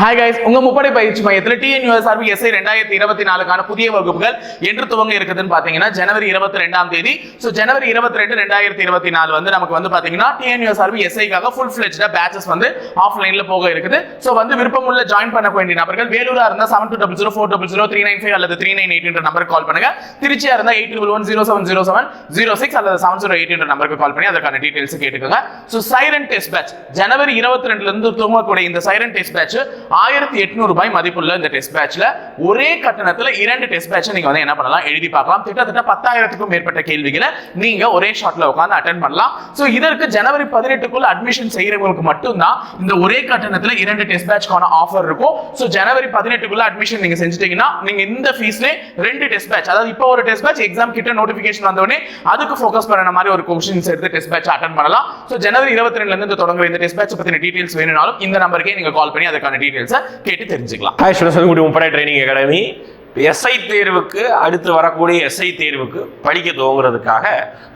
Hi guys உங்க முப்படை பயிற்சி மையத்தில் டிஎன்யூஎஸ்ஆர்பி எஸ்ஐ ரெண்டாயிரத்தி இருபத்தி நாலுக்கான புதிய வகுப்புகள் என்று துவங்க இருக்குதுன்னு பாத்தீங்கன்னா ஜனவரி இருபத்தி ரெண்டாம் தேதி. ஸோ ஜனவரி இருபத்தி ரெண்டு ரெண்டாயிரத்தி இருபத்தி நாலு வந்து நமக்கு வந்து பாத்தீங்கன்னா டிஎன்யூஎஸ்ஆர்பி எஸ்ஐக்காக ஃபுல் ஃபிளெஜ்டா பேச்சஸ் வந்து ஆஃப்லைன்ல போக இருக்குது. ஸோ வந்து விருப்பமுள்ள ஜாயின் பண்ண வேண்டிய நபர்கள் வேலூரா இருந்தா seven two double zero four double zero three nine five அல்லது த்ரீ நைன் எயிட் என்ற நம்பருக்கு கால் பண்ணுங்க. திருச்சியா இருந்தா eight double one zero seven zero seven zero six அல்லது செவன் ஜீரோ எயிட் என்ற நம்பருக்கு கால் பண்ணி அதற்கான டீடைல்ஸ் கேட்டுக்கோங்க. ஸோ சைரன் டெஸ்ட் பேட்ச் ஜனவரி இருபத்தி ரெண்டுல இருந்து துவங்கக்கூடிய இந்த சைரன் டெஸ்ட் பேட்ச் ஆயிரத்தி எட்நூறு ரூபாய் மதிப்புள்ள இந்த டெஸ்ட் பேட்ச்ல ஒரே கட்டணத்துல இரண்டு டெஸ்ட் பேட்சை நீங்க வந்து என்ன பண்ணலாம்? எழுதி பார்க்கலாம். கிட்டத்தட்ட பத்தாயிரத்துக்கும் மேற்பட்ட கேள்விகளை நீங்க ஒரே ஷாட்ல உட்காந்து அட்டன் பண்ணலாம். ஸோ இதற்கு ஜனவரி பதினெட்டுக்குள்ள அட்மிஷன் செய்யறவங்களுக்கு மட்டும்தான் இந்த ஒரே கட்டணத்துல இரண்டு டெஸ்ட் பேட்ச்க்கான ஆஃபர் இருக்கும். ஸோ ஜனவரி பதினெட்டுக்குள்ள அட்மிஷன் நீங்க செஞ்சுட்டீங்கன்னா நீங்க இந்த ஃபீஸ்ல ரெண்டு டெஸ்ட் பேட்ச் அதாவது இப்போ ஒரு டெஸ்ட் பேட்ச் எக்ஸாம் கிட்ட நோட்டிபிகேஷன் வந்தோடனே அதுக்கு ஃபோக்கஸ் பண்ண மாதிரி ஒரு கொஸ்டின்ஸ் எடுத்து டெஸ்ட் பேட்ச் அட்டன் பண்ணலாம். ஸோ ஜனவரி இருபத்தி ரெண்டுல இருந்து தொடங்குற இந்த டெஸ்ட் பேட்ச் பத்தின டீடைல்ஸ் வேணும்னாலும் இந்த நம்பருக்கே நீங்க கால் பண்ணி அதுக்கான டீடைல்ஸை கேட்டு தெரிஞ்சுக்கலாம். ஹாய் ஸ்டூடெண்ட்ஸ் முப்படை ட்ரைனிங் அகாடமி எஸ்ஐ தேர்வுக்கு அடுத்து வரக்கூடிய எஸ்ஐ தேர்வுக்கு படிக்க துவங்குறதுக்காக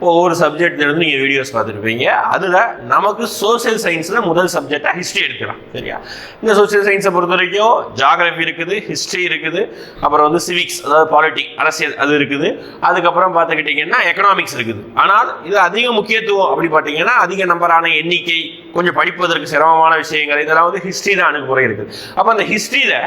ஒவ்வொரு சப்ஜெக்ட்ல இருந்து நீங்கள் வீடியோஸ் பார்த்துருப்பீங்க. அதில் நமக்கு சோஷியல் சயின்ஸில் முதல் சப்ஜெக்டாக ஹிஸ்ட்ரி எடுக்கலாம். சரியா? இந்த சோஷியல் சயின்ஸை பொறுத்த வரைக்கும் ஜாகிரபி இருக்குது ஹிஸ்ட்ரி இருக்குது அப்புறம் வந்து சிவிக்ஸ் அதாவது பாலிட்டிக் அரசியல் அது இருக்குது. அதுக்கப்புறம் பார்த்துக்கிட்டிங்கன்னா எக்கனாமிக்ஸ் இருக்குது. ஆனால் இது அதிக முக்கியத்துவம் அப்படி பார்த்தீங்கன்னா அதிக நம்பரான எண்ணிக்கை கொஞ்சம் படிப்பதற்கு சிரமமான விஷயங்கள் இதெல்லாம் வந்து ஹிஸ்ட்ரி தான் அணுகுமுறை இருக்குது. அப்போ அந்த ஹிஸ்ட்ரியில்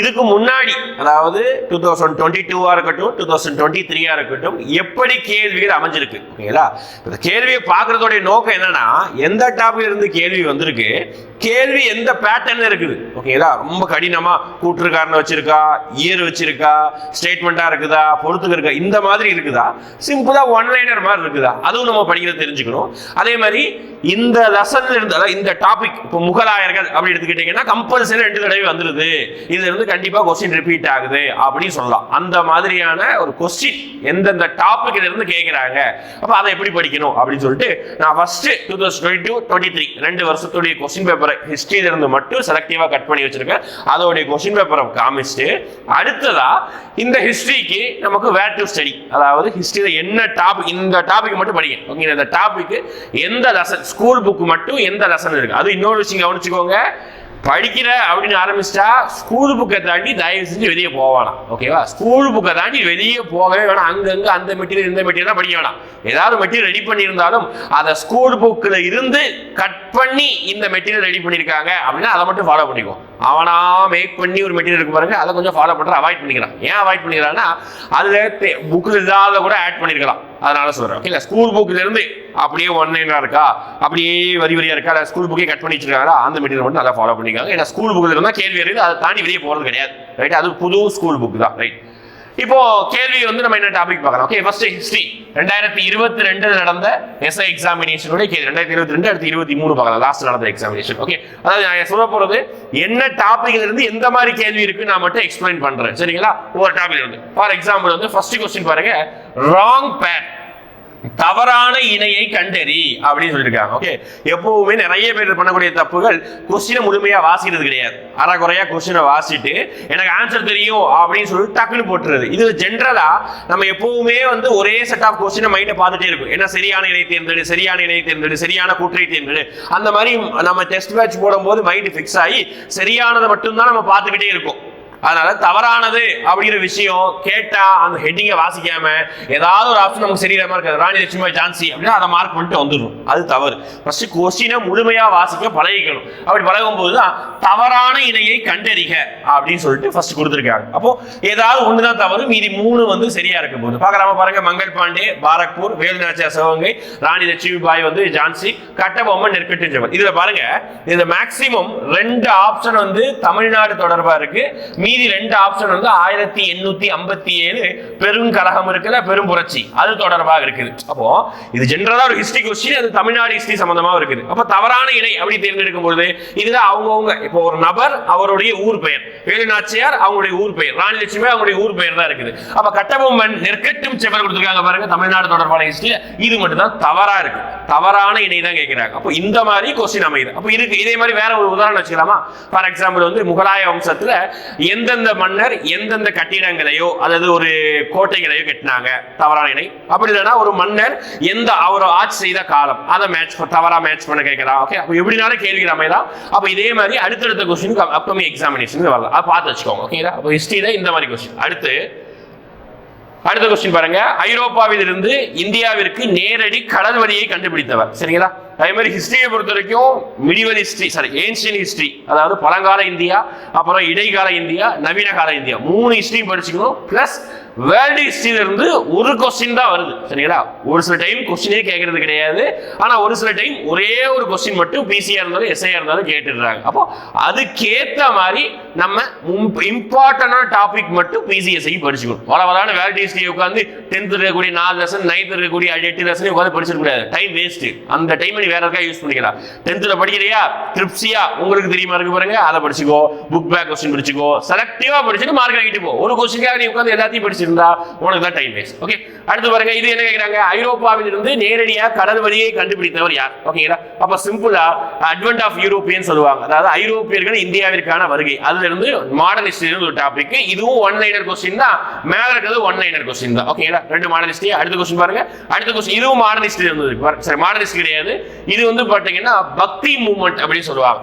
இதுக்கு முன்னாடி அதாவது டூ தௌசண்ட் டுவெண்ட்டி டூவாக இருக்கட்டும் டூ தௌசண்ட் டுவெண்ட்டி த்ரீயாக இருக்கட்டும் எப்படி கேள்விகள் அமைஞ்சிருக்கு ஓகேங்களா? இந்த கேள்வியை பார்க்குறதோடைய நோக்கம் என்னன்னா எந்த டாபிக் இருந்து கேள்வி வந்திருக்கு கேள்வி எந்த பேட்டர்ன்ல இருக்குது ஓகேங்களா? ரொம்ப கடினமா கூற்றுக்காரனை வச்சிருக்கா இயர் வச்சிருக்கா ஸ்டேட்மெண்ட்டாக இருக்குதா பொறுத்துக்கு இருக்கா இந்த மாதிரி இருக்குதா? சிம்பிளா ஒன் லைனர் மாதிரி இருக்குதா? அதுவும் நம்ம படிக்கிறத தெரிஞ்சுக்கணும். அதே மாதிரி இந்த லெசன்ல இருந்து அதாவது இந்த டாபிக் இப்போ முகலாயர்கள் அப்படி எடுத்துக்கிட்டீங்கன்னா கம்பல்சரி ரெண்டு தடவை வந்துருது. இதுல இருந்து கண்டிப்பா கொஸ்டின் ரிப்பீட் ஆகுது அப்படின்னு சொல்லலாம். அந்த மாதிரியான ஒரு கொஸ்டின் எந்தெந்த டாபிக்ல இருந்து கேட்கிறாங்க? அப்ப அதை எப்படி படிக்கணும் அப்படின்னு சொல்லிட்டு நான் first two thousand twenty two twenty three ரெண்டு வருஷத்துடைய கொஸ்டின் பேப்பரை ஹிஸ்டரியில இருந்து மட்டும் செலக்டிவா கட் பண்ணி வச்சிருக்கேன். அதோடைய கொஸ்டின் பேப்பரை காமிச்சிட்டு அடுத்ததா இந்த ஹிஸ்டரிக்கு நமக்கு வேர் டு ஸ்டடி அதாவது ஹிஸ்டரியில என்ன டாபிக் இந்த டாபிக் மட்டும் படிக்கணும் ஓகே இந்த டாபிக் எந்த லெசன் ஸ்கூல் புக் மட்டும் எந்த லெசன் இருக்கு? அது இன்னொரு விஷயம் கவனிச்சுக்கோங்க. படிக்கிற அப்படின்னு ஆரம்பிச்சிட்டா ஸ்கூல் புக்கை தாண்டி தயவு செஞ்சு வெளியே போவானாம் ஓகேவா ஸ்கூல் புக்கை தாண்டி வெளியே போகவே வேணாம். அங்கங்க அந்த மெட்டீரியல் இந்த மெட்டீரியல் படிக்க வேணாம். ஏதாவது மெட்டீரியல் ரெடி பண்ணியிருந்தாலும் அதை ஸ்கூல் புக்கில் இருந்து கட் பண்ணி இந்த மெட்டீரியல் ரெடி பண்ணியிருக்காங்க அப்படின்னா அதை மட்டும் ஃபாலோ பண்ணிக்குவோம். அவனா மேக் பண்ணி ஒரு மெட்டீரியல் இருக்கு பாருங்க அதை கொஞ்சம் ஃபாலோ பண்ணுற அவாய்ட் பண்ணிக்கிறான் ஏன் அவாய்ட் பண்ணிக்கிறான்னா அதில் புக்கில் இல்லாத கூட ஆட் பண்ணியிருக்கலாம் அதனால சொல்றேன். ஓகே ஸ்கூல் புக்ல இருந்து அப்படியே ஒன் லைனா இருக்கா? அப்படியே வரி வரியா இருக்கா? ஸ்கூல் புக்கே கட் பண்ணி வச்சிருக்காங்களா அந்த மெட்டீரியல் மட்டும் நல்லா ஃபாலோ பண்ணிக்காங்க. ஏன்னா ஸ்கூல் புக்ல இருந்தா கேள்வி இருக்குது அதை தாண்டி வெளியே போறது கிடையாது. ரைட் அது புது ஸ்கூல் புக் தான். ரைட் இப்போ கேள்வி வந்து நம்ம என்ன டாபிக் பார்க்கலாம்? ஓகே ஃபர்ஸ்ட் ஹிஸ்ட்ரி ரெண்டாயிரத்தி இருபத்தி ரெண்டு நடந்த எஸ்ஐ எக்ஸாமினேஷனுடைய கேள்வி. ரெண்டாயிரத்தி இருபத்தி ரெண்டு அடுத்து இருபத்தி மூணு பார்க்கலாம். லாஸ்ட் நடந்த எக்ஸாமினேஷன் ஓகே அதாவது நான் சொல்ல போறது என்ன டாபிக்ல இருந்து எந்த மாதிரி கேள்வி இருக்கு நான் மட்டும் எக்ஸ்பிளைன் பண்றேன். சரிங்களா? ஒவ்வொரு டாபிக் வந்து ஃபார் எக்ஸாம்பிள் வந்து ஃபர்ஸ்ட் கொஸ்டின் பாருங்க. ராங் பேட் தவறான இணையை கண்டறி அப்படின்னு சொல்லியிருக்காங்க. ஓகே எப்பவுமே நிறைய பேர் பண்ணக்கூடிய தப்புகள் கொஸ்டினை முழுமையா வாசிக்கிறது கிடையாது. அறகுறையா கொஸ்டினை வாசிட்டு எனக்கு ஆன்சர் தெரியும் அப்படின்னு சொல்லிட்டு டக்குன்னு போட்டுறது. இது ஜென்ரலா நம்ம எப்பவுமே வந்து ஒரே செட் ஆஃப் கொஸ்டினை மைண்டை பார்த்துட்டே இருக்கும் ஏன்னா சரியான இணை தேர்ந்தெடு சரியான இணை தேர்ந்தெடு சரியான கூற்றை தேர்ந்தெடு. அந்த மாதிரி நம்ம டெஸ்ட் மேட்ச் போடும்போது மைண்ட் ஃபிக்ஸ் ஆகி சரியானதை மட்டும்தான் நம்ம பார்த்துக்கிட்டே இருக்கும் அதனால தவறானது அப்படிங்கிற விஷயம் கேட்டா அந்த ஹெட்டிங்கை வாசிக்காம ஏதாவது ஒரு ஆப்ஷன் நமக்கு சரியில்லாம இருக்காது. ராணி லட்சுமி ஜான்சி அப்படின்னா அதை மார்க் பண்ணிட்டு வந்துடும் அது தவறு. ஃபர்ஸ்ட் கொஸ்டினை முழுமையா வாசிக்க பழகிக்கணும். அப்படி பழகும் போது தான் தவறான இணையை கண்டறிக அப்படின்னு சொல்லிட்டு ஃபர்ஸ்ட் கொடுத்துருக்காங்க. அப்போ ஏதாவது ஒண்ணுதான் தவறு மீதி மூணு வந்து சரியா இருக்க போகுது. பாக்கலாம பாருங்க. மங்கள் பாண்டே பாரக்பூர் வேலுநாச்சியா சிவகங்கை ராணி லட்சுமி பாய் வந்து ஜான்சி கட்டபொம்மன் நெற்கட்டு ஜெவன். இதுல பாருங்க இந்த மேக்சிமம் ரெண்டு ஆப்ஷன் வந்து தமிழ்நாடு தொடர்பா இருக்கு. மீதி ரெண்டு ஆப்ஷன் வந்து ஆயிரத்தி எண்ணூத்தி ஐம்பத்தி ஏழு பெருங்கலகம் இருக்குல்ல பெரும் புரட்சி. அது தொடர்பாக இருக்குது. அப்போ இது ஜென்ரலா ஒரு ஹிஸ்டரி கொஸ்டின் அது தமிழ்நாடு ஹிஸ்டரி சம்பந்தமா இருக்குது. அப்ப தவறான இணை அப்படி தேர்ந்தெடுக்கும் பொழுது இதுல அவங்கவுங்க இப்போ ஒரு நபர் அவருடைய ஊர் பெயர். வேலு நாச்சியார் அவங்களுடைய ஊர் பெயர். ராணி லட்சுமி அவங்களுடைய ஊர் பெயர் தான் இருக்குது. அப்ப கட்டபொம்மன் நெற்கட்டும் செவர் கொடுத்துருக்காங்க பாருங்க தமிழ்நாடு தொடர்பான ஹிஸ்டரி இது மட்டும் தான் தவறா இருக்கு. தவறான இணை தான் கேட்கிறாங்க அப்போ இந்த மாதிரி கொஸ்டின் அமையுது. அப்போ இருக்கு இதே மாதிரி வேற ஒரு உதாரணம் வச்சுக்கலாமா? ஃபார் எக்ஸாம்பிள் வந்து முகலாய வம்சத்துல எந்த எந்தெந்த மன்னர் எந்தெந்த கட்டிடங்களையோ அல்லது ஒரு கோட்டைகளையோ கட்டினாங்க தவறான இணை. அப்படி இல்லைன்னா ஒரு மன்னர் எந்த அவர் ஆட்சி செய்த காலம் அதை மேட்ச் தவறா மேட்ச் பண்ண கேட்கலாம். ஓகே அப்போ எப்படினாலும் கேள்வி தான் அப்போ இதே மாதிரி அடுத்தடுத்த கொஸ்டின் அப்கமிங் எக்ஸாமினேஷன் வரலாம். அதை பார்த்து வச்சுக்கோங்க ஓகேங்களா அப்போ ஹிஸ்ட்ரியில இந்த மாதிரி கொஸ்டின் அடுத்து அடுத்த கொஸ்டின் பாருங்க. ஐரோப்பாவில் இருந்து இந்தியாவிற்கு நேரடி கடல் வழியை கண்டுபிடித்தவர். சரிங்களா? அதே மாதிரி ஹிஸ்டரியை பொறுத்த வரைக்கும் medieval history sorry ancient history அதாவது பழங்கால இந்தியா அப்புறம் இடைக்கால இந்தியா நவீன கால இந்தியா மூணு ஹிஸ்டரியும் படிச்சுக்கணும் பிளஸ் வேர்ல்டு ஹிஸ்டரியில இருந்து ஒரு கொஸ்டின் தான் வருது. சரிங்களா? ஒரு சில டைம் கொஸ்டினே கேட்கறது கிடையாது. ஆனா ஒரு சில டைம் ஒரே ஒரு கொஸ்டின் மட்டும் பிசியா இருந்தாலும் எஸ்ஐயா இருந்தாலும் கேட்டுடுறாங்க. அப்போ அதுக்கேத்த மாதிரி நம்ம இம்பார்ட்டன்டான டாபிக் மட்டும் பிசிஎஸ்ஐ படிச்சுக்கணும். வள வளான வேர்ல்டு ஹிஸ்டரி உட்காந்து டென்த் இருக்கக்கூடிய நாலு லெசன் நைன்த் இருக்கக்கூடிய எட்டு லெசன் உட்காந்து படிச்சிட முடியாது. டைம் வேஸ்ட் அந்த டைம் நீ வேற இருக்கா யூஸ் பண்ணிக்கலாம் டென்த்ல படிக்கிறியா ட்ரிப்ஸியா உங்களுக்கு தெரியுமா இருக்கு பாருங்க. அதை படிச்சுக்கோ. புக் பேக் கொஸ்டின் படிச்சுக்கோ. செலக்டிவா படிச்சுட்டு மார்க் வாங்கிட்டு போ. ஒரு கொஸ்டினுக்காக நீ உட்காந்து எல்லாத்தையும் படிச்சிருந்தா உனக்கு தான் டைம் வேஸ்ட் ஓகே அடுத்து பாருங்க. இது என்ன கேக்குறாங்க? ஐரோப்பாவில் இருந்து நேரடியா கடல் வழியை கண்டுபிடித்தவர் யார்? ஓகேங்களா அப்ப சிம்பிளா அட்வென்ட் ஆஃப் யூரோப்பியன் சொல்லுவாங்க. அதாவது ஐரோப்பியர்கள் இந்தியாவிற்கான வருகை. அதுல இருந்து மாடர்ன் ஹிஸ்டரி ஒரு டாபிக் இதுவும் ஒன் லைனர் கொஸ்டின் தான். மேல இருக்கிறது ஒன் லைனர் கொஸ்டின் தான் ஓகேங்களா ரெண்டு மாடர்ன் ஹிஸ்டரி அடுத்த கொஸ்டின் பாருங்க. அடுத்த கொஸ்டின் இதுவும் மாடர்ன் ஹிஸ்டரி இருந்தது. சரி மாடலிஸ்ட் ஹிஸ்டரி கிடையாது. இது வந்து பார்த்தீங்கன்னா பக்தி மூமெண்ட் அப்படின்னு சொல்லுவாங்க.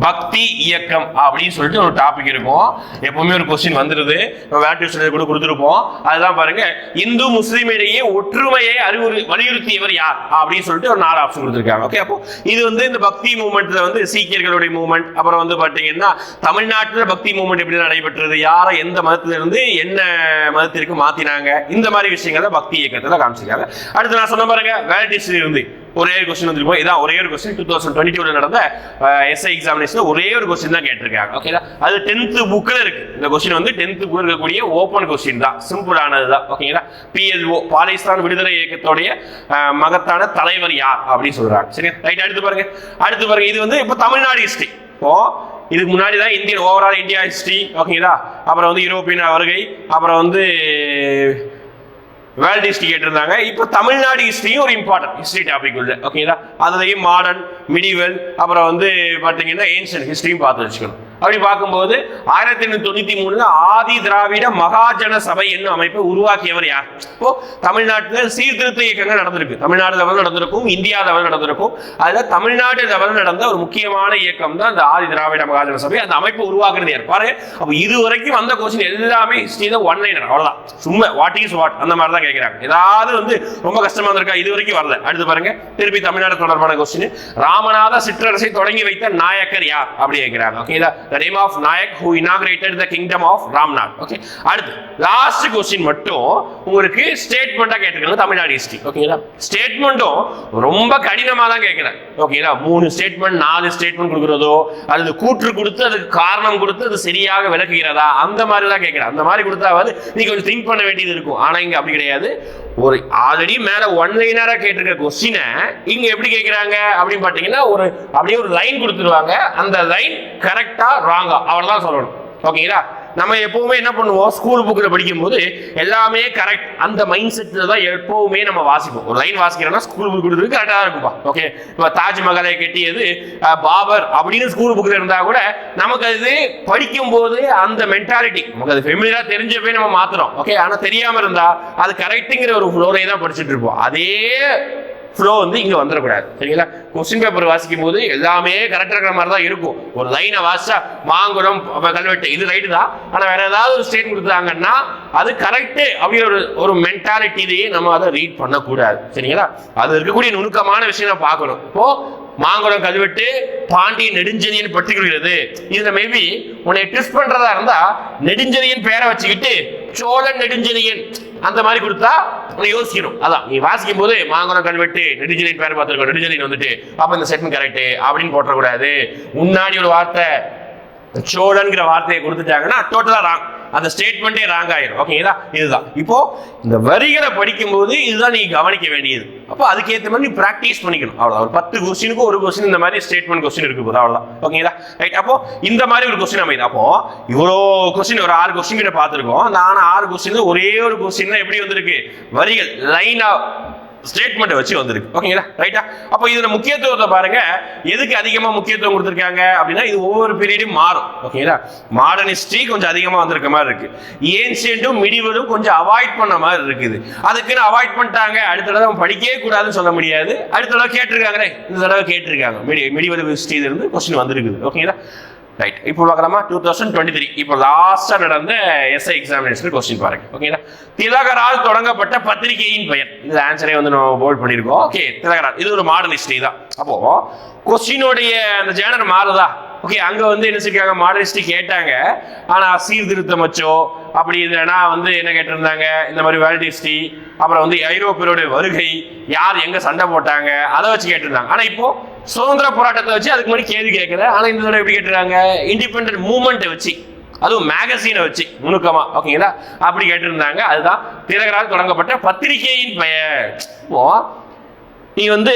பக்தி இயக்கம் அப்படின்னு சொல்லிட்டு ஒரு டாபிக் இருக்கும். எப்பவுமே ஒரு கொஸ்டின் வந்துருது. நம்ம வேர் டியூஷன் கூட கொடுத்துருப்போம். அதுதான் பாருங்க இந்து முஸ்லீம் இடையே ஒற்றுமையை அறிவுறு வலியுறுத்தியவர் யார்? அப்படின்னு சொல்லிட்டு ஒரு நாலு ஆப்ஷன் கொடுத்துருக்காங்க. ஓகே அப்போ இது வந்து இந்த பக்தி மூமெண்ட்ல வந்து சீக்கியர்களுடைய மூமெண்ட் அப்புறம் வந்து பாத்தீங்கன்னா தமிழ்நாட்டில் பக்தி மூமெண்ட் எப்படி நடைபெற்றது? யாரை எந்த மதத்திலிருந்து என்ன மதத்திற்கு மாத்தினாங்க? இந்த மாதிரி விஷயங்களை பக்தி இயக்கத்தில் காமிச்சிருக்காங்க. அடுத்து நான் சொன்ன பாருங்க வேலட்டிஸ்ல இருந்து ஒரே ஒரு கொஸ்டின் வந்துருப்போம் இதான் ஒரே ஒரு கொஸ்டின் டூ தௌசண்ட் டுவெண்ட்டி டூல நடந்த எஸ்ஐ எக்ஸாமினேஷன் ஒரே ஒரு கொஸ்டின் தான் கேட்டிருக்காங்க. ஓகேதா அது டென்த்து புக்கில் இருக்கு. இந்த கொஸ்டின் வந்து டென்த்து புக் இருக்கக்கூடிய ஓப்பன் கொஸ்டின் தான். சிம்பிளானது தான் ஓகேங்களா பிஎல்ஓ பாலிஸ்தான் விடுதலை இயக்கத்துடைய மகத்தான தலைவர் யார்? அப்படின்னு சொல்றாங்க. சரி ரைட் அடுத்து பாருங்க. அடுத்து பாருங்க. இது வந்து இப்போ தமிழ்நாடு ஹிஸ்டரி இப்போ இதுக்கு முன்னாடி தான் இந்தியன் ஓவரால் இந்தியா ஹிஸ்டரி ஓகேங்களா அப்புறம் வந்து யூரோப்பியன் வருகை அப்புறம் வந்து வேர்ல்டு ஹிஸ்ட்ரி கேட்டிருந்தாங்க. இப்போ தமிழ்நாடு ஹிஸ்டரியும் ஒரு இம்பார்ட்டன்ட் ஹிஸ்ட்ரி டாபிக் உள்ள ஓகேங்களா அதுலேயும் மாடர்ன் மிடிவல் அப்புறம் வந்து பார்த்தீங்கன்னா ஏன்ஷியன் ஹிஸ்ட்ரியும் பார்த்து வச்சுக்கணும். அப்படி பார்க்கும்போது ஆயிரத்தி எண்ணூத்தி தொண்ணூத்தி மூணுல ஆதி திராவிட மகாஜன சபை என்னும் அமைப்பை உருவாக்கியவர் யார்? இப்போ தமிழ்நாட்டில் சீர்திருத்த இயக்கங்கள் நடந்திருக்கு. தமிழ்நாடு லெவல் நடந்திருக்கும் இந்தியா லெவல் நடந்திருக்கும். அதுல தமிழ்நாடு லெவல் நடந்த ஒரு முக்கியமான இயக்கம் தான் அந்த ஆதி திராவிட மகாஜன சபை. அந்த அமைப்பை உருவாக்குறது யார்? பாரு அப்போ இது வரைக்கும் வந்த கொஸ்டின் எல்லாமே ஹிஸ்டரி தான் ஒன் லைனர் அவ்வளவுதான். சும்மா வாட் இஸ் வாட் அந்த மாதிரி தான் கேட்கிறாங்க ஏதாவது வந்து ரொம்ப கஷ்டமா இருந்திருக்கா? இது வரைக்கும் வரல. அடுத்து பாருங்க. திருப்பி தமிழ்நாடு தொடர்பான கொஸ்டின் ராமநாத சிற்றரசை தொடங்கி வைத்த நாயக்கர் யார்? அப்படி கேட்கிறாங்க ஓகேங்களா the name of Nayak who inaugurated the kingdom of Ramnad okay அடுத்து லாஸ்ட் கொஸ்டின் மட்டும் உங்களுக்கு ஸ்டேட்மெண்ட்டாக கேட்டிருக்காங்க தமிழ்நாடு ஹிஸ்ட்ரி ஓகேங்களா ஸ்டேட்மெண்ட்டும் ரொம்ப கடினமாக தான் கேட்குறேன் ஓகேங்களா மூணு ஸ்டேட்மெண்ட் நாலு ஸ்டேட்மெண்ட் கொடுக்குறதோ அல்லது கூற்று கொடுத்து அதுக்கு காரணம் கொடுத்து அது சரியாக விளக்குகிறதா? அந்த மாதிரி தான் கேட்குறேன் அந்த மாதிரி கொடுத்தாவது நீ கொஞ்சம் திங்க் பண்ண வேண்டியது இருக்கும். ஆனால் இங்கே அப்படி கிடையாது. ஒரு ஆல்ரெடி மேல ஒன் லைனரா கேட்டிருக்க கொஸ்டினை இங்க எப்படி கேட்கிறாங்க அப்படின்னு பாத்தீங்கன்னா ஒரு அப்படியே ஒரு லைன் கொடுத்துருவாங்க. அந்த லைன் கரெக்டா ராங்கா தான் சொல்லணும். ஓகேங்களா நம்ம எப்பவுமே என்ன பண்ணுவோம்? ஸ்கூல் புக்கில் படிக்கும்போது எல்லாமே கரெக்ட் அந்த மைண்ட் செட்டில் தான் எப்பவுமே நம்ம வாசிப்போம். ஒரு லைன் வாசிக்கிறோம்னா ஸ்கூல் புக் கொடுத்துருக்கு கரெக்டாக தான் இருக்கும்பா. ஓகே இப்போ தாஜ்மஹாலை கட்டியது பாபர் அப்படின்னு ஸ்கூல் புக்கில் இருந்தால் கூட நமக்கு அது படிக்கும்போது அந்த மென்டாலிட்டி நமக்கு அது ஃபெமிலியாக தெரிஞ்சப்பே நம்ம மாற்றுறோம் ஓகே ஆனால் தெரியாமல் இருந்தால் அது கரெக்டுங்கிற ஒரு ஃப்ளோரை தான் படிச்சுட்டு இருப்போம். அதே ஃப்ளோ வந்து இங்கே வந்துடக்கூடாது சரிங்களா? கொஸ்டின் பேப்பர் வாசிக்கும் போது எல்லாமே கரெக்டாக இருக்கிற மாதிரி தான் இருக்கும். ஒரு லைனை வாசிச்சா மாங்குளம் கல்வெட்டு இது ரைட்டு தான். ஆனால் வேற ஏதாவது ஒரு ஸ்டேட் கொடுத்தாங்கன்னா அது கரெக்டு அப்படிங்கிற ஒரு ஒரு மென்டாலிட்டிலேயே நம்ம அதை ரீட் பண்ணக்கூடாது. சரிங்களா? அது இருக்கக்கூடிய நுணுக்கமான விஷயம் நம்ம பார்க்கணும். இப்போ மாங்குளம் கல்வெட்டு பாண்டிய நெடுஞ்செழியன் கொள்கிறது இதுல மேபி உன்னை ட்விஸ்ட் பண்றதா இருந்தா நெடுஞ்செழியன் பேரை வச்சுக்கிட்டு சோழன் நெடுஞ்செழியன் அந்த மாதிரி கொடுத்தா உன்னை யோசிக்கணும். அதான் நீ வாசிக்கும் போது மாங்குளம் கல்வெட்டு நெடுஞ்சலின் பேர் பார்த்துருக்கோம் நெடுஞ்சலின் வந்துட்டு அப்ப இந்த செட்மெண்ட் கரெக்ட் அப்படின்னு போட்டக்கூடாது முன்னாடி ஒரு வார்த்தை சோழன்கிற வார்த்தையை கொடுத்துட்டாங்கன்னா டோட்டலா ராங் அந்த ஸ்டேட்மெண்ட்டே ராங் ஆயிரும். ஓகேங்களா இதுதான் இப்போ இந்த வரிகளை படிக்கும்போது இதுதான் நீ கவனிக்க வேண்டியது. அப்போ அதுக்கேற்ற மாதிரி நீ ப்ராக்டிஸ் பண்ணிக்கணும். அவ்வளோ ஒரு பத்து கொஸ்டினுக்கு ஒரு கொஸ்டின் இந்த மாதிரி ஸ்டேட்மெண்ட் கொஸ்டின் இருக்கு போது அவ்வளோதான் ஓகேங்களா ரைட் அப்போ இந்த மாதிரி ஒரு கொஸ்டின் அமைது அப்போ இவ்வளோ கொஸ்டின் ஒரு ஆறு கொஸ்டின் கிட்ட பார்த்துருக்கோம். அந்த ஆனால் ஆறு கொஸ்டின் ஒரே ஒரு கொஸ்டின் எப்படி வந்திருக்கு? வரிகள் லைனாக ஸ்டேட்மெண்ட்டை வச்சு வந்திருக்கு. ஓகேங்களா ரைட்டா அப்போ இதில் முக்கியத்துவத்தை பாருங்க. எதுக்கு அதிகமாக முக்கியத்துவம் கொடுத்துருக்காங்க? அப்படின்னா இது ஒவ்வொரு பீரியடும் மாறும். ஓகேங்களா மாடர்ன் ஹிஸ்ட்ரி கொஞ்சம் அதிகமாக வந்திருக்க மாதிரி இருக்கு. ஏன்சியன்ட்டும் மிடிவலும் கொஞ்சம் அவாய்ட் பண்ண மாதிரி இருக்குது. அதுக்குன்னு அவாய்ட் பண்ணிட்டாங்க. அடுத்த தடவை படிக்கவே கூடாதுன்னு சொல்ல முடியாது. அடுத்த தடவை கேட்டிருக்காங்களே? இந்த தடவை கேட்டிருக்காங்க. மிடி மிடிவல் ஹிஸ்டரியில கொஸ்டின் வந்திருக்குது. ஓகேங்களா ரைட் இப்போ பார்க்கலாமா? டூ தௌசண்ட் டுவெண்ட்டி த்ரீ இப்போ லாஸ்ட்டாக நடந்த எஸ்ஐ எக்ஸாமினேஷன் கொஸ்டின் பாருங்க. ஓகேங்களா திலகரால் தொடங்கப்பட்ட பத்திரிகையின் பெயர். இந்த ஆன்சரே வந்து நம்ம போல்ட் பண்ணியிருக்கோம் ஓகே திலகரால் இது ஒரு மாடல் ஹிஸ்டரி தான். அப்போ கொஸ்டினுடைய அந்த ஜேனர் மாறுதா? ஓகே அங்கே வந்து என்ன செஞ்சாங்க மாடலிஸ்டி கேட்டாங்க. ஆனால் சீர்திருத்தம் வச்சோ அப்படி இல்லைன்னா வந்து என்ன கேட்டிருந்தாங்க? இந்த மாதிரி வேர்ல்ட் ஹிஸ்டரி அப்புறம் வந்து ஐரோப்பியருடைய வருகை யார் எங்கே சண்டை போட்டாங்க? அதை வச்சு கேட்டிருந்தாங்க. ஆனால் இப்போ சுதந்திர போராட்டத்தை வச்சு அதுக்கு முன்னாடி கேள்வி கேட்கல. ஆனா இந்த தடவை எப்படி கேட்டுருக்காங்க? இண்டிபெண்டன்ட் மூமெண்ட்டை வச்சு. அதுவும் மேகசீனை வச்சு நுணுக்கமா. ஓகேங்களா? அப்படி கேட்டிருந்தாங்க. அதுதான் திலகரால் தொடங்கப்பட்ட பத்திரிகையின் பெயர். நீ வந்து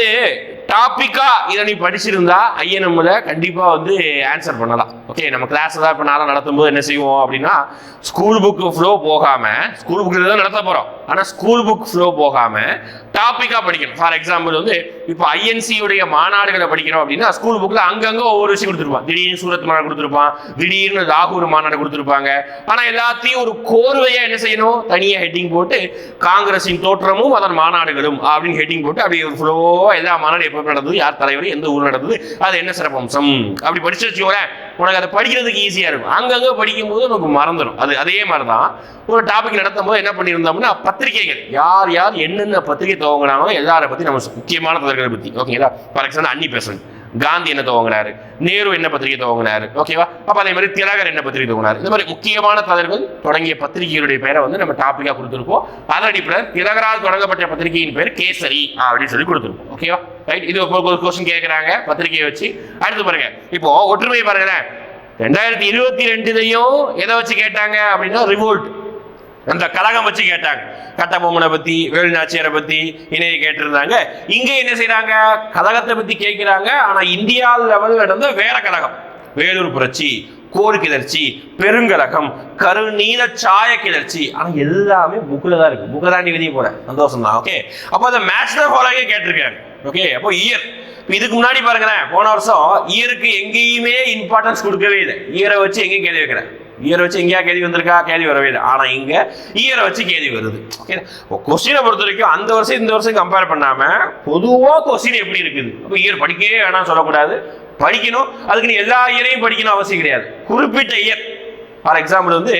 டாப்பிக்கா இதை நீ படிச்சிருந்தா ஐஎன்எம்ல கண்டிப்பா வந்து ஆன்சர் பண்ணலாம். ஓகே நம்ம கிளாஸ் தான் இப்போ நாளாக நடத்தும் போது என்ன செய்வோம் அப்படின்னா ஸ்கூல் புக் ஃப்ளோ போகாம ஸ்கூல் புக்ல தான் நடத்த போறோம். ஆனா ஸ்கூல் புக் ஃப்ளோ போகாம டாப்பிக்காக படிக்கணும். ஃபார் எக்ஸாம்பிள் வந்து இப்போ ஐஎன்சியுடைய மாநாடுகளை படிக்கிறோம் அப்படின்னா ஸ்கூல் புக்ல அங்கங்க ஒவ்வொரு விஷயம் கொடுத்துருப்பான். திடீர்னு சூரத் மாநாடு கொடுத்துருப்பான் திடீர்னு லாகூர் மாநாடு கொடுத்துருப்பாங்க. ஆனா எல்லாத்தையும் ஒரு கோர்வையா என்ன செய்யணும்? தனியா ஹெட்டிங் போட்டு காங்கிரஸின் தோற்றமும் அதன் மாநாடுகளும் அப்படின்னு ஹெட்டிங் போட்டு அப்படி ஒரு ஃப்ளோவா எல்லா மாநாடு எப்போ நடந்தது யார் தலைவர் எந்த ஊர் நடந்தது அது என்ன சிறப்பம்சம்? அப்படி படிச்சு வச்சுக்கோங்களேன் உனக்கு அதை படிக்கிறதுக்கு ஈஸியாக இருக்கும். அங்கங்கே படிக்கும்போது நமக்கு மறந்துடும். அது அதே மாதிரி தான் ஒரு டாபிக் நடத்தும் போது என்ன பண்ணியிருந்தோம்னா பத்திரிகைகள். யார் யார் என்னென்ன பத்திரிகை துவங்கினாங்களோ எல்லாரை பற்றி நம்ம முக்கியமான தலைவர்களை பற்றி ஓகேங்களா? ஃபார் எக்ஸாம்பிள் அன்னி பேசுறேன் காந்தி என்ன துவங்கினாரு? நேரு என்ன பத்திரிகை துவங்கினாரு? ஓகேவா அப்போ அதே மாதிரி திலகர் என்ன பத்திரிகை துவங்கினார்? இந்த மாதிரி முக்கியமான தலைவர்கள் தொடங்கிய பத்திரிகையுடைய பெயரை வந்து நம்ம டாப்பிக்காக கொடுத்துருப்போம் அதன் அடிப்படையில் திலகரால் தொடங்கப்பட்ட பத்திரிகையின் பேர் கேசரி அப்படின்னு சொல்லி கொடுத்துருப்போம் ஓகேவா ரைட் இது ஒரு கொஸ்டின் கேட்குறாங்க பத்திரிகையை வச்சு. அடுத்து பாருங்க. இப்போ ஒற்றுமை பாருங்களேன். ரெண்டாயிரத்தி இருபத்தி ரெண்டுலையும் எதை வச்சு கேட்டாங்க அப்படின்னா ரிவோல்ட் அந்த கழகம் வச்சு கேட்டாங்க. கட்டபொம்மனை பத்தி வேலுநாச்சியரை பத்தி இணைய கேட்டிருந்தாங்க. இங்க என்ன செய்யறாங்க கழகத்தை பத்தி கேட்கிறாங்க. ஆனா இந்தியா லெவலில் நடந்த வேற கழகம். வேலூர் புரட்சி கோர் கிளர்ச்சி பெருங்கலகம் கருநீல சாய கிளர்ச்சி. ஆனா எல்லாமே புக்கில் தான் இருக்கு. புக்ல தான் நீ வெளியே சந்தோஷம் தான் ஓகே அப்போ அந்த மேட்ச் தான் ஃபாலோவே கேட்டிருக்காங்க ஓகே அப்போ இயர் இதுக்கு முன்னாடி பாருங்களேன். போன வருஷம் இயருக்கு எங்கேயுமே இம்பார்ட்டன்ஸ் கொடுக்கவே இல்லை. இயரை வச்சு எங்கேயும் கேள்வி வைக்கிறேன் இயரை வச்சு எங்கேயா கேள்வி வந்திருக்கா? கேள்வி வரவே இல்லை. ஆனால் இங்கே இயரை வச்சு கேள்வி வருது. கொஸ்டினை பொறுத்த வரைக்கும் அந்த வருஷம் இந்த வருஷம் கம்பேர் பண்ணாமல் பொதுவாக கொஸ்டின் எப்படி இருக்குது? அப்போ இயர் படிக்கவே வேணாம் சொல்லக்கூடாது. படிக்கணும். அதுக்கு நீ எல்லா இயரையும் படிக்கணும் அவசியம் கிடையாது. குறிப்பிட்ட இயர் ஃபார் எக்ஸாம்பிள் வந்து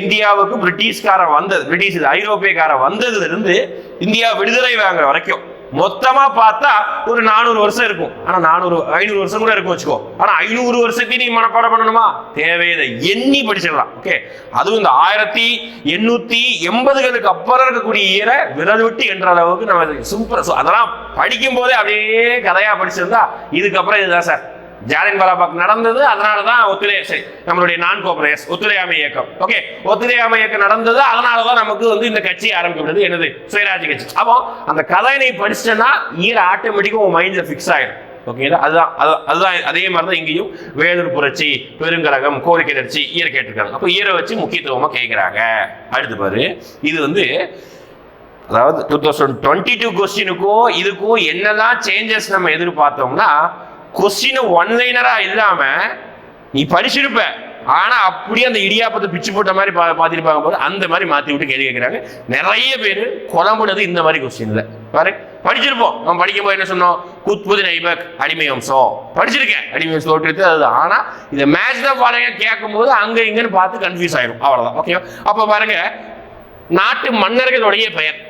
இந்தியாவுக்கு பிரிட்டிஷ்காரன் வந்தது. பிரிட்டிஷ் ஐரோப்பியக்காரன் வந்ததுலேருந்து இந்தியா விடுதலை வாங்குற வரைக்கும். மொத்தமா பார்த்தா ஒரு நானூறு வருஷம் இருக்கும். ஆனா நானூறு ஐநூறு வருஷம் கூட இருக்கும் வச்சுக்கோ. ஆனா ஐநூறு வருஷத்தையும் நீ மனப்பாடம் பண்ணணுமா? தேவையில்லை எண்ணி படிச்சிடலாம். ஓகே அதுவும் இந்த ஆயிரத்தி எண்ணூத்தி எண்பதுகளுக்கு அப்புறம் இருக்கக்கூடிய ஈரை விரல் விட்டு என்ற அளவுக்கு நம்ம சூப்பர் அதெல்லாம் படிக்கும் போதே அப்படியே கதையா படிச்சிருந்தா இதுக்கப்புறம் இதுதான் சார். ஜாலியன் வாலாபாக் நடந்தது அதனால தான் ஒத்துழைய சரி நம்மளுடைய நான் கோபரேஸ் ஒத்துழையாமை இயக்கம். ஓகே ஒத்துழையாமை இயக்கம் நடந்தது அதனால தான் நமக்கு வந்து இந்த கட்சி ஆரம்பிக்கப்படுது. என்னது? சுயராஜ்ய கட்சி. அப்போ அந்த கதையை நீ படிச்சிட்டேன்னா ஈர ஆட்டோமேட்டிக்காக உன் மைண்டில் ஃபிக்ஸ் ஆயிடும் ஓகேங்களா அதுதான் அது- அதுதான் அதே மாதிரி தான் இங்கேயும் வேலூர் புரட்சி பெருங்கழகம் கோரிக்கை கிளர்ச்சி ஈர கேட்டிருக்காங்க. அப்போ ஈரை வச்சு முக்கியத்துவமாக கேட்குறாங்க அடுத்து பாரு இது வந்து அதாவது டூ தௌசண்ட் டுவெண்ட்டி டூ கொஸ்டினுக்கும் இதுக்கும் என்னெல்லாம் சேஞ்சஸ் நம்ம எதிர்பார்த்தோம்னா கொஸ்டின் ஒன்லைனரா இல்லாம நீ படிச்சிருப்ப. ஆனா அப்படியே அந்த இடியாப்பத்தை பிச்சு போட்ட மாதிரி பா பார்த்திருப்பாங்க போது அந்த மாதிரி மாத்தி விட்டு கேள்வி கேட்கிறாங்க. நிறைய பேர் குழம்புனது இந்த மாதிரி கொஸ்டின்ல பாரு. படிச்சிருப்போம். நம்ம படிக்கும் போது என்ன சொன்னோம்? குத்புதின் ஐபக் அடிமை வம்சம் படிச்சிருக்கேன். அடிமை வம்சம் தோற்றுறது அதுதான் ஆனா இந்த மேட்ச் தான் பாருங்க. கேட்கும் போது அங்க இங்கன்னு பார்த்து கன்ஃபியூஸ் ஆயிடும் அவ்வளவுதான். ஓகேவா அப்ப பாருங்க. நாட்டு மன்னர்களுடைய பெயர்.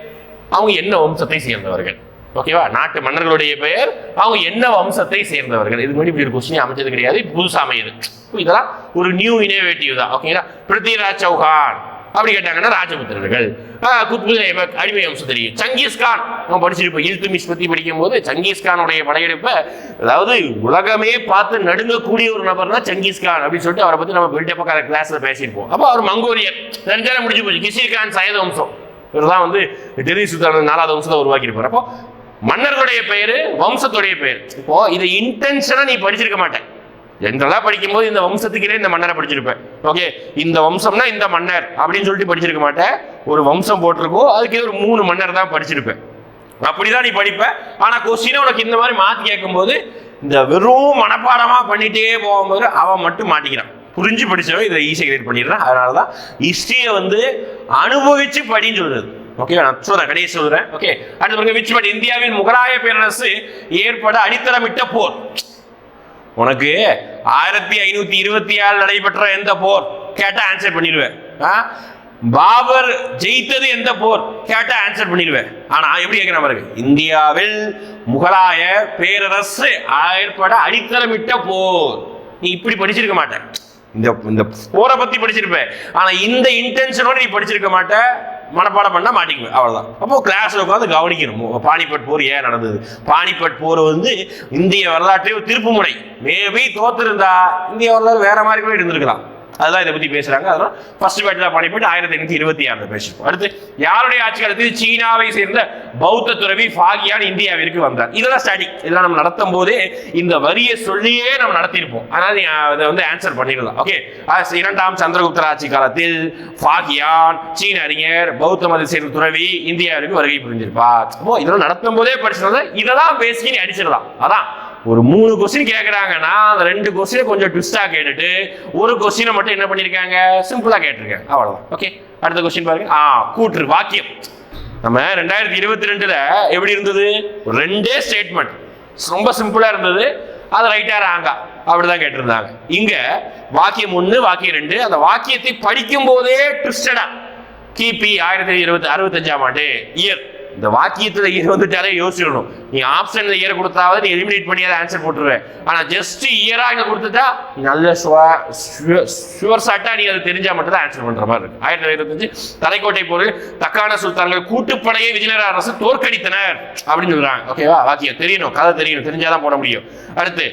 அவங்க என்ன வம்சத்தை சேர்ந்தவர்கள்? ஓகேவா நாட்டு மன்னர்களுடைய பெயர் அவங்க என்ன வம்சத்தை சேர்ந்தவர்கள்? இதுக்கு முன்னாடி இப்படி ஒரு கொஸ்டின் அமைச்சது கிடையாது. புதுசாக அமையுது. இதெல்லாம் ஒரு நியூ இனோவேட்டிவ் தான். ஓகேங்களா பிருத்திவிராஜ் சௌஹான். அப்படி கேட்டாங்கன்னா ராஜபுத்திரர்கள். ஆஹ் அடிமை வம்சம் தெரியும். சங்கீஸ்கான் நம்ம படிச்சிருப்போம். இல்துமிஷ் பத்தி படிக்கும் போது சங்கீஸ்கானுடைய படையெடுப்பை அதாவது உலகமே பார்த்து நடுங்கக்கூடிய ஒரு நபர் தான் சங்கீஸ்கான் அப்படின்னு சொல்லிட்டு அவரை பத்தி நம்ம பில்டப்பாக்கார கிளாஸ்ல பேசியிருப்போம். அப்போ அவர் மங்கோலியர். ரெண்டாயிரம் முடிஞ்சு போச்சு. கிஷிர்கான் சயத வம்சம். இவர் தான் வந்து டெல்லி சுல்தான் நாலாவது வம்சத்தை உருவாக்கியிருப்பார். அப்போ மன்னர்களுடைய பெயரு வம்சத்துடைய பெயர். இப்போ இதை இன்டென்ஷனா நீ படிச்சிருக்க மாட்டேன். ஜென்ரலா படிக்கும்போது இந்த வம்சத்துக்கே இந்த மன்னரை படிச்சிருப்பேன். ஓகே இந்த வம்சம்னா இந்த மன்னர் அப்படின்னு சொல்லிட்டு படிச்சிருக்க மாட்டேன். ஒரு வம்சம் போட்டிருக்கோ அதுக்கு ஒரு மூணு மன்னர் தான் படிச்சிருப்பேன். அப்படிதான் நீ படிப்ப. ஆனா கொஸ்டினை உனக்கு இந்த மாதிரி மாத்தி கேட்கும்போது இந்த வெறும் மனப்பாடமா பண்ணிட்டே போகும்போது அவன் மட்டும் மாட்டிக்கிறான். புரிஞ்சு படிச்சவன் இதை ஈஸியாக கிரியேட் பண்ணிடுறான். அதனால தான் ஹிஸ்ட்ரியை வந்து அனுபவிச்சு படின்னு சொல்றது. ஓகே நான் சொல்றேன் கடைசி சொல்றேன். ஓகே அடுத்து பாருங்க விச் பட் இந்தியாவின் முகலாய பேரரசு ஏற்பட அடித்தளமிட்ட போர். உனக்கு ஆயிரத்தி ஐநூத்தி இருபத்தி ஆறு நடைபெற்ற எந்த போர்? கேட்டா ஆன்சர் பண்ணிடுவேன். ஆ? பாபர் ஜெயித்தது எந்த போர்? கேட்டா ஆன்சர் பண்ணிடுவேன். ஆனா எப்படி கேட்கிறேன் பாருங்க. இந்தியாவில் முகலாய பேரரசு ஏற்பட அடித்தளமிட்ட போர். நீ இப்படி படிச்சிருக்க மாட்ட. இந்த இந்த போரை பத்தி படிச்சிருப்ப. ஆனா இந்த இன்டென்ஷனோட நீ படிச்சிருக்க மாட்ட. மனப்பாடம் பண்ணால் மாட்டிக்குவேன். அவ்வளோதான் அப்போ கிளாஸில் உட்காந்து கவனிக்கணும். பானிபட் போர் ஏன் நடந்தது? பானிபட் போர் வந்து இந்திய வரலாற்றை ஒரு திருப்பு முனை. மேபி தோத்திருந்தா இந்திய வரலாறு வேற மாதிரி கூட இருந்திருக்கலாம். அதுதான் இதை பற்றி பேசுகிறாங்க அதனால ஃபர்ஸ்ட் பேட்டில் போயிட்டு ஆயிரத்தி எண்ணூற்றி இருபத்தி ஆறில் பேசிருப்போம் அடுத்து யாருடைய ஆட்சி காலத்தில் சீனாவை சேர்ந்த பௌத்த துறவி ஃபாகியான் இந்தியாவிற்கு வந்தார். இதெல்லாம் ஸ்டடி இதெல்லாம் நம்ம நடத்தும் போதே இந்த வரியை சொல்லியே நம்ம நடத்தியிருப்போம். ஆனால் அதை வந்து ஆன்சர் பண்ணிடலாம். ஓகே இரண்டாம் சந்திரகுப்தர் ஆட்சி காலத்தில் ஃபாகியான் சீன அறிஞர் பௌத்த மத சேர்ந்த துறவி இந்தியாவிற்கு வருகை புரிஞ்சிருப்பார் அப்போ இதெல்லாம் நடத்தும் போதே படிச்சிருந்தா இதெல்லாம் பேசி நீ அடிச்சிடலாம். அதான். ஒரு மூணு கொஸ்டின் கேட்குறாங்கன்னா அந்த ரெண்டு கொஸ்டினை கொஞ்சம் ட்விஸ்டாக கேட்டுட்டு ஒரு கொஸ்டினை மட்டும் என்ன பண்ணியிருக்காங்க சிம்பிளாக கேட்டிருக்காங்க அவ்வளோதான் ஓகே அடுத்த கொஸ்டின் பாருங்க. ஆ கூற்று வாக்கியம். நம்ம ரெண்டாயிரத்தி இருபத்தி ரெண்டுல எப்படி இருந்தது? ரெண்டே ஸ்டேட்மெண்ட் ரொம்ப சிம்பிளா இருந்தது. அது ரைட்டா ராங்கா. அப்படிதான் கேட்டிருந்தாங்க. இங்க வாக்கியம் ஒண்ணு வாக்கியம் ரெண்டு அந்த வாக்கியத்தை படிக்கும் போதே ட்விஸ்டடா கிபி ஆயிரத்தி இருபத்தி அறுபத்தஞ்சாம் ஆண்டு இயர் இந்த வாக்கியத்தில் இயர் வந்துட்டாலே யோசிக்கணும். நீ ஆப்ஷன்ல இயர் கொடுத்தாவது நீ எலிமினேட் பண்ணியாத ஆன்சர் போட்டுருவேன். ஆனால் ஜஸ்ட் இயரா இங்கே கொடுத்துட்டா நீ நல்ல ஷுவர் ஷாட்டா நீ அது தெரிஞ்சால் மட்டும் தான் ஆன்சர் பண்ற மாதிரி இருக்கு. ஆயிரத்தி தொள்ளாயிரத்தி இருபத்தஞ்சு தலைக்கோட்டை போரில் தக்கான சுல்தான்கள் கூட்டுப்படையை விஜயநகர அரசு தோற்கடித்தனர் அப்படின்னு சொல்றாங்க. ஓகேவா வாக்கியம். தெரியணும். கதை தெரியணும். தெரிஞ்சாதான் போட முடியும். அடுத்து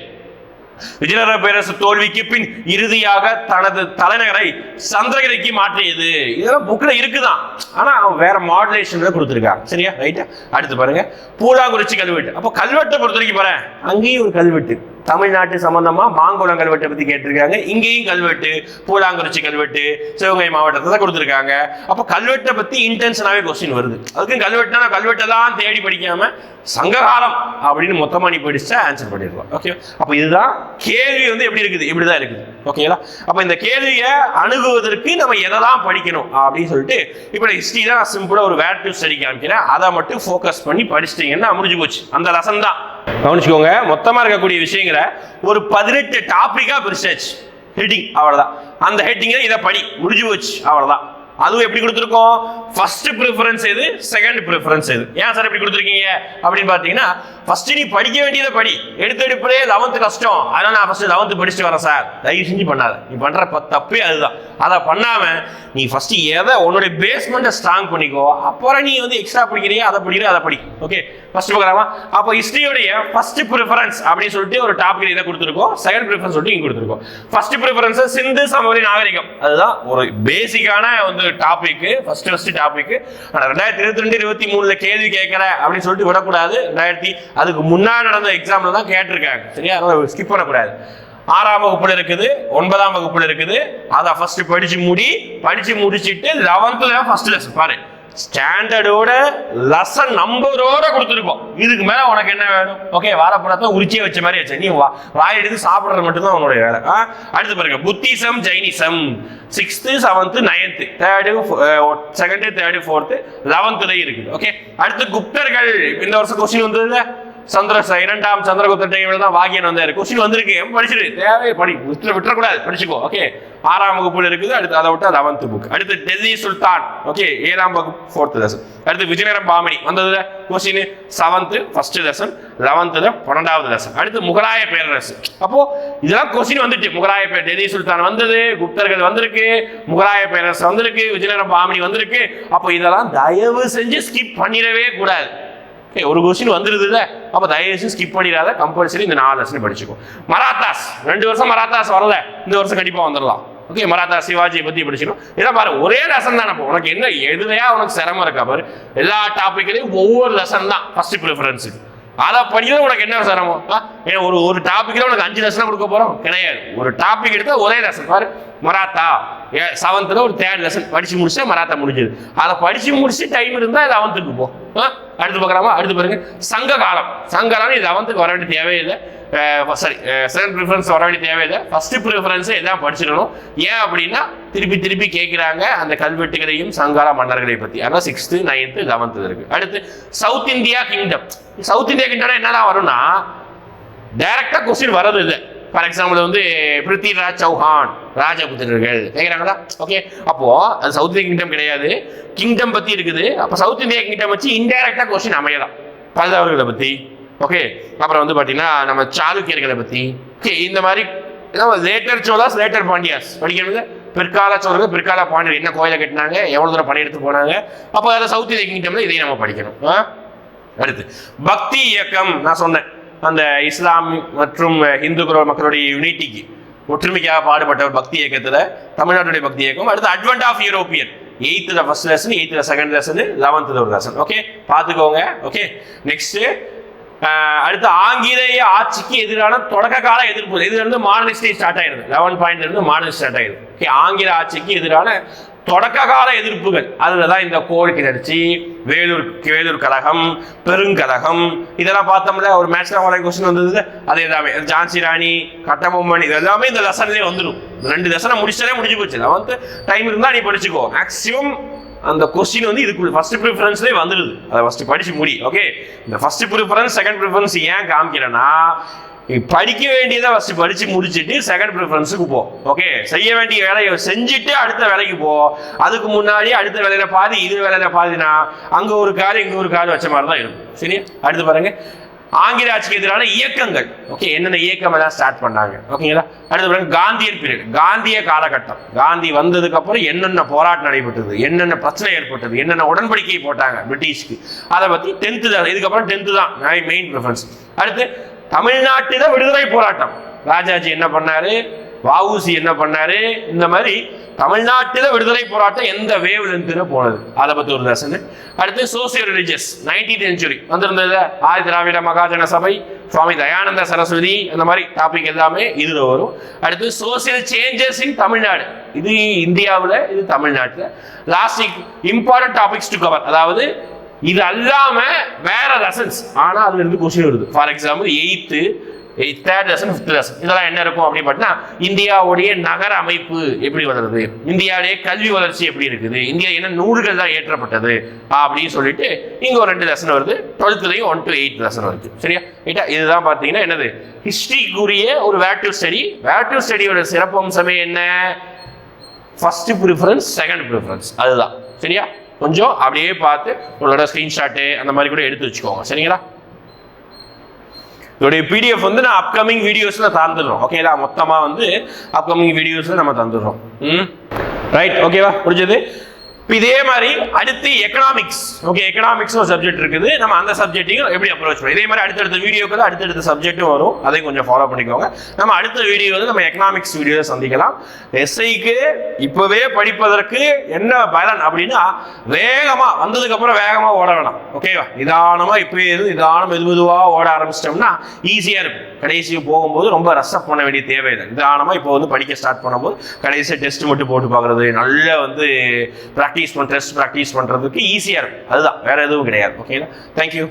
விஜயநகர பேரரசு தோல்விக்கு பின் இறுதியாக தனது தலைநகரை சந்திரகிரிக்கு மாற்றியது. இதெல்லாம் புக்ல இருக்குதான். ஆனா அவன் வேற மாடுலேஷன்ல கொடுத்துருக்காங்க சரியா? ரைட்டா அடுத்து பாருங்க. பூலாங்குறிச்சி கல்வெட்டு. அப்போ கல்வெட்டை பொறுத்த வரைக்கும் பாரு அங்கேயும் ஒரு கல்வெட்டு. தமிழ்நாட்டு சம்பந்தமா மாங்குளம் கல்வெட்டை பத்தி கேட்டிருக்காங்க. இங்கேயும் கல்வெட்டு பூலாங்குறிச்சி கல்வெட்டு சிவகங்கை மாவட்டத்தை தான் கொடுத்துருக்காங்க. அப்போ கல்வெட்டை பத்தி இன்டென்ஷனாவே கொஸ்டின் வருது. அதுக்கும் கல்வெட்டுனா நான் கல்வெட்டை தான் தேடி படிக்காம சங்ககாலம் அப்படின்னு மொத்தமா நீ படிச்சா ஆன்சர் பண்ணிடலாம். ஓகே அப்போ இதுதான் கேள்வி வந்து எப்படி இருக்குது? இப்படிதான் இருக்குது. ஓகேங்களா அப்போ இந்த கேள்வியை அணுகுவதற்கு நம்ம எதெல்லாம் படிக்கணும் அப்படின்னு சொல்லிட்டு இப்போ ஹிஸ்ட்ரி தான் நான் சிம்பிளா ஒரு வேர்டிவ் ஸ்டடி காமிக்கிறேன். அதை மட்டும் ஃபோக்கஸ் பண்ணி படிச்சிட்டீங்கன்னா முடிஞ்சு போச்சு. அந்த லெசன் தான். கவனிச்சுக்கோங்க மொத்தமா இருக்கக்கூடிய விஷயங்களை ஒரு பதினெட்டு டாபிக்கா பிரிச்சாச்சு. ஹெட்டிங் அவ்வளவுதான். அந்த ஹெட்டிங்ல இதை படி முடிஞ்சு போச்சு அவ்வளவுதான். அதுவும் எப்படி கொடுத்துருக்கோம்? ஃபர்ஸ்ட் ப்ரிஃபரன்ஸ் எது? செகண்ட் ப்ரிஃபரன்ஸ் எது? ஏன் சார் எப்படி கொடுத்துருக்கீங்க? அப்படின்னு பார்த்தீங்கன்னா ஃபர்ஸ்ட் நீ படிக்க வேண்டியதை படி. எடுத்து எடுப்பதே லெவன்த்து கஷ்டம். அதனால நான் ஃபர்ஸ்ட் லெவன்த்து படிச்சுட்டு வரேன் சார். தயவு செஞ்சு பண்ணாத. நீ பண்ணுற ப- தப்பே அதுதான். அதை பண்ணாம நீ ஃபர்ஸ்ட் எதை உன்னுடைய பேஸ்மெண்ட்டை ஸ்ட்ராங் பண்ணிக்கோ அப்புறம் நீ வந்து எக்ஸ்ட்ரா படிக்கிறியா? அதை படிக்கிற அதை படி. ஓகே ஃபர்ஸ்ட் பார்க்கலாமா அப்போ ஹிஸ்ட்ரியோடைய ஃபர்ஸ்ட் ப்ரிஃபரன்ஸ் அப்படின்னு சொல்லிட்டு ஒரு டாபிக் இதை கொடுத்துருக்கோம். செகண்ட் ப்ரிஃபரன்ஸ் சொல்லிட்டு இங்கே கொடுத்துருக்கோம். ஃபர்ஸ்ட் ப்ரிஃபரன்ஸ் சிந்து சமவெளி நாகரிகம். அதுதான் ஒரு பேசிக்கான வந்து டாபிக் ஃபர்ஸ்ட் ஃபர்ஸ்ட் டாபிக் ஆனா ரெண்டாயிரத்தி இருபத்தி ரெண்டு இருபத்தி மூணுல கேள்வி கேட்கற அப்படின்னு சொல்லிட்டு விடக்கூடாது. ரெண்டாயிரத்தி அதுக்கு முன்னாடி நடந்த எக்ஸாம்ல தான் கேட்டிருக்காங்க. சரியா? அதனால ஸ்கிப் பண்ணக்கூடாது. ஆறாம் வகுப்புல இருக்குது ஒன்பதாம் வகுப்புல இருக்குது. அதை ஃபர்ஸ்ட் படிச்சு முடி படிச்சு முடிச்சிட்டு லெவன்த்ல ஃபர்ஸ்ட் லெசன் பாரு. ஸ்டாண்டர்டோட லெசன் நம்பரோட கொடுத்துருக்கோம். இதுக்கு மேல உனக்கு என்ன வேணும்? ஓகே வாரப்படத்தை உரிச்சியே வச்ச மாதிரி வச்ச. நீ வா- வாய் எடுத்து சாப்பிடுறது மட்டும்தான் உன்னுடைய வேலை. அடுத்து பாருங்க Buddhism Jainism. Sixth seventh ninth third second third fourth eleventh தான் இருக்குது. ஓகே அடுத்து குப்தர்கள். இந்த வருஷம் கொஸ்டின் வந்ததுல? சந்திர இரண்டாம் சந்திரகுப்த டைம்ல தான் வாகியன் வந்தாரு. கொஸ்டின் வந்திருக்கு. படிச்சிரு? தேவை படி விட்டுற விட்டுறக்கூடாது. படிச்சுக்கோ. ஓகே ஆறாம் வகுப்புல இருக்குது. அடுத்து அதை விட்டு லெவன்த் புக் அடுத்து டெல்லி சுல்தான். ஓகே ஏழாம் வகுப்பு ஃபோர்த் லெசன் அடுத்து விஜயநகரம் பாமணி. வந்ததுல கொஸ்டின் செவன்த் ஃபர்ஸ்ட் லெசன் லெவன்த்ல பன்னெண்டாவது லெசன் அடுத்து முகலாய பேரரசு அப்போ இதெல்லாம் கொஸ்டின் வந்துட்டு. முகலாய பேர் டெல்லி சுல்தான் வந்தது குப்தர்கள் வந்திருக்கு முகலாய பேரரசு வந்திருக்கு விஜயநகரம் பாமணி வந்திருக்கு. அப்போ இதெல்லாம் தயவு செஞ்சு ஸ்கிப் பண்ணிடவே கூடாது. ஓகே ஒரு கொஸ்டின் வந்துருதுல அப்போ தயவுசெய்து ஸ்கிப் பண்ணிடாத. கம்பல்சரி இந்த நாலு லெசன் படிச்சுக்கோ. மராத்தாஸ். ரெண்டு வருஷம் மராத்தாஸ் வரல. இந்த வருஷம் கண்டிப்பாக வந்துடலாம். ஓகே மராத்தா சிவாஜியை பற்றி படிச்சிடும் இதான் பாரு ஒரே லெசன் தானே உனக்கு என்ன எதுலையா உனக்கு சிரமம் இருக்கா பாரு? எல்லா டாப்பிக்லையும் ஒவ்வொரு லெசன் தான். ஃபர்ஸ்ட் ப்ரிஃபரன்ஸ் அதை படிக்கிறது உனக்கு என்ன சிரமம்? ஆ? ஏன் ஒரு ஒரு டாப்பிக்கில் உனக்கு அஞ்சு லெசன் கொடுக்க போகிறோம் கிடையாது. ஒரு டாபிக் எடுத்தால் ஒரே லெசன் பாரு மராத்தா. செவன்த்தில் ஒரு தேர்ட் லெசன் படித்து முடிச்சா மராத்தா முடிஞ்சது. அதை படித்து முடிச்சு டைம் இருந்தால் இது அவன்த்துக்கு போ. ஆ? அடுத்து பார்க்கலாமா? அடுத்து பாருங்க. சங்க காலம். சங்க காலம் இது அவன்த்துக்கு வர வேண்டிய தேவையில்லை சாரி செகண்ட் ப்ரிஃபரன்ஸ் வர வேண்டிய தேவையில்லை. ஃபர்ஸ்ட் ப்ரிஃபரன்ஸை இதான் படிச்சிடணும் ஏன் அப்படின்னா திருப்பி திருப்பி கேட்குறாங்க அந்த கல்வெட்டுகளையும் சங்கால மன்னர்களை பற்றி ஆனால் சிக்ஸ்த்து நைன்த்து லெவன்த்து இருக்கு. அடுத்து south India kingdom south India kingdom என்னதான் வரும்னா டைரக்டாக கொஸ்டின் வர்றது இல்லை ஃபார் எக்ஸாம்பிள் வந்து பிருத்திவிராஜ் சௌஹான் ராஜபுத்திரர்கள். கேட்குறாங்களா ஓகே அப்போ அது சவுத் இந்தியா கிங்டம் கிடையாது. கிங்டம் பற்றி இருக்குது. அப்போ சவுத் இந்தியா கிங்டம் வச்சு இன்டைரக்டாக கொஸ்டின் அமையலாம். பல்லவர்களை பற்றி ஓகே அப்புறம் வந்து பார்த்தீங்கன்னா நம்ம சாளுக்கியர்களை பற்றி ஓகே இந்த மாதிரி லேட்டர் சோழாஸ் லேட்டர் பாண்டியாஸ் படிக்கிறது பிற்கால சோழர்கள் பிற்கால பாண்டியர் என்ன கோயிலை கட்டினாங்க எவ்வளோ தூரம் படையெடுத்து போனாங்க அப்போ அதில் சவுத் இந்திய கிங்டம்ல இதையும் நம்ம படிக்கணும். ஆ? அடுத்து பக்தி இயக்கம் நான் சொன்னேன் அந்த இஸ்லாம் மற்றும் இந்து மக்களுடைய யூனிட்டிக்கு ஒற்றுமைக்காக பாடுபட்ட பக்தி இயக்கத்தில் தமிழ்நாட்டுடைய பக்தி இயக்கம். அடுத்து அட்வென்ட் ஆஃப் யூரோப்பியன் எயித்துல ஃபர்ஸ்ட் லெசன் எயித்துல செகண்ட் லெசன் லெவன்த்து ஒரு லெசன் ஓகே பார்த்துக்கோங்க ஓகே நெக்ஸ்ட்டு அடுத்து ஆங்கிலேய ஆட்சிக்கு எதிரான தொடக்க கால எதிர்ப்பு. இதுல இருந்து ஸ்டார்ட் ஆயிருது லெவன் பாயிண்ட்ல இருந்து மாடலிஸ்ட் ஸ்டார்ட் ஆயிருது ஓகே ஆங்கில ஆட்சிக்கு எதிரான தொடக்க கால எதிர்ப்புகள். அதில் தான் இந்த கோல் கிளர்ச்சி வேலூர் வேலூர் கழகம் பெருங்கழகம் இதெல்லாம் பார்த்தோம்ல ஒரு மேட்ச்ல வர கொஸ்டின் வந்தது. அது எல்லாமே. ஜான்சி ராணி கட்டபொம்மன் இது எல்லாமே இந்த லெசன்லேயே வந்துடும் ரெண்டு லெசனை முடிச்சாலே முடிஞ்சு போச்சு. லெவன்த்து டைம் இருந்தா நீ படிச்சுக்கோ. மேக்ஸிமம் அந்த கொஸ்டின் வந்து இதுக்கு ஃபர்ஸ்ட் ப்ரிஃபரன்ஸ்லேயே வந்துடுது அதை ஃபர்ஸ்ட் படிச்சு முடி ஓகே இந்த ஃபர்ஸ்ட் ப்ரிஃபரன்ஸ் செகண்ட் ப்ரிஃபரன்ஸ் ஏன் காமிக்கிறேன்னா படிக்க வேண்டியதை ஃபர்ஸ்ட் படிச்சு முடிச்சுட்டு செகண்ட் ப்ரிஃபரன்ஸுக்கு போ ஓகே செய்ய வேண்டிய வேலையை செஞ்சுட்டு அடுத்த வேலைக்கு போ. அதுக்கு முன்னாடி அடுத்த வேலையில பாதி இது வேலையில பாதினா அங்க ஒரு கால் இங்க ஒரு கால் வச்ச மாதிரி தான் இருக்கும். சரியா? அடுத்து பாருங்க. ஆங்கில ஆட்சிக்கு எதிரான இயக்கங்கள். ஓகே என்னென்ன இயக்கம் எல்லாம் ஸ்டார்ட் பண்ணாங்க? ஓகேங்களா அடுத்து பிறகு காந்தியன் பீரியட் காந்திய காலகட்டம். காந்தி வந்ததுக்கு அப்புறம் என்னென்ன போராட்டம் நடைபெற்றது? என்னென்ன பிரச்சனை ஏற்பட்டது? என்னென்ன உடன்படிக்கை போட்டாங்க பிரிட்டிஷ்க்கு? அதை பத்தி டென்த்து தான். இதுக்கப்புறம் டென்த்து தான். மெயின் ப்ரிஃபரன்ஸ் அடுத்து தமிழ்நாட்டில விடுதலை போராட்டம். ராஜாஜி என்ன பண்ணாரு? வஉசி என்ன பண்ணாரு? இந்த மாதிரி தமிழ்நாட்டில் விடுதலை போராட்டம் எந்த வேவ் லென்த்ல போனது. அதை பத்தி ஒரு லெசன் அடுத்து சோசியல் ரிலிஜியஸ் நைன்டீன் செஞ்சுரி வந்திருந்தது ஆதி திராவிட மகாஜன சபை சுவாமி தயானந்த சரஸ்வதி அந்த மாதிரி டாபிக் எல்லாமே இதுல வரும். அடுத்து சோசியல் சேஞ்சஸ் இன் தமிழ்நாடு. இது இந்தியாவில் இது தமிழ்நாட்டில். Last important topics to cover அதாவது இது அல்லாம வேற லெசன்ஸ் ஆனா அதுல இருந்து கொஸ்டின் வருது. For example eighth third lesson fifth lesson இதெல்லாம் என்ன இருக்கும் அப்படின்னு பார்த்தீங்கன்னா இந்தியாவுடைய நகர அமைப்பு எப்படி வளருது? இந்தியாவுடைய கல்வி வளர்ச்சி எப்படி இருக்குது? இந்தியா என்ன நூல்கள் தான் ஏற்றப்பட்டது? அப்படின்னு சொல்லிட்டு இங்கே ஒரு ரெண்டு லெசன் வருது. டுவெல்த்லையும் ஒன் டு எயிட் லெசன் வருது. சரியா? ரைட்டா இதுதான் பார்த்தீங்கன்னா என்னது? ஹிஸ்ட்ரிக்குரிய ஒரு வேட்டிவ் ஸ்டடி வேட்டிவ் ஸ்டடியோட சிறப்பம்சமே என்ன? ஃபர்ஸ்ட் ப்ரிஃபரன்ஸ் செகண்ட் ப்ரிஃபரன்ஸ் அதுதான். சரியா? கொஞ்சம் அப்படியே பார்த்து உங்களோட ஸ்க்ரீன்ஷாட்டு அந்த மாதிரி கூட எடுத்து வச்சுக்கோங்க. சரிங்களா? இதோடைய பிடிஎஃப் வந்து நான் அப்கமிங் வீடியோஸில் தந்துடுறோம். ஓகேங்களா மொத்தமாக வந்து அப்கமிங் வீடியோஸில் நம்ம தந்துடுறோம். ம்? ரைட் ஓகேவா புரிஞ்சது இதே மாதிரி அடுத்து எக்கனாமிக்ஸ் ஓகே எக்கனாமிக்ஸ் ஒரு சப்ஜெக்ட் இருக்குது. நம்ம அந்த சப்ஜெக்ட்டையும் எப்படி அப்ரோச் பண்ணுவோம் இதே மாதிரி அடுத்தடுத்த வீடியோக்கு அடுத்தடுத்த சப்ஜெக்ட்டும் வரும். அதையும் கொஞ்சம் ஃபாலோ பண்ணிக்கோங்க. நம்ம அடுத்த வீடியோ வந்து நம்ம எக்கனாமிக்ஸ் வீடியோ சந்திக்கலாம். எஸ்ஐக்கு இப்போவே படிப்பதற்கு என்ன பலன் அப்படின்னா வேகமாக வந்ததுக்கப்புறம் வேகமாக ஓட வேணாம். ஓகேவா நிதானமாக இப்போ இருந்து நிதானம் மெது மெதுவாக ஓட ஆரம்பிச்சிட்டோம்னா ஈஸியாக இருக்கும். கடைசி போகும்போது ரொம்ப ரஷ்அப் பண்ண வேண்டிய தேவை இல்லை. நிதானமாக இப்போ வந்து படிக்க ஸ்டார்ட் பண்ணும்போது கடைசியாக டெஸ்ட் மட்டும் போட்டு பார்க்கறது நல்ல வந்து ப்ராக்டிஸ் பண்ண டெஸ்ட் ப்ராக்டிஸ் பண்றதுக்கு ஈஸியா இருக்கும். அதுதான் வேற எதுவும் கிடையாது. ஓகேங்களா தேங்க்யூ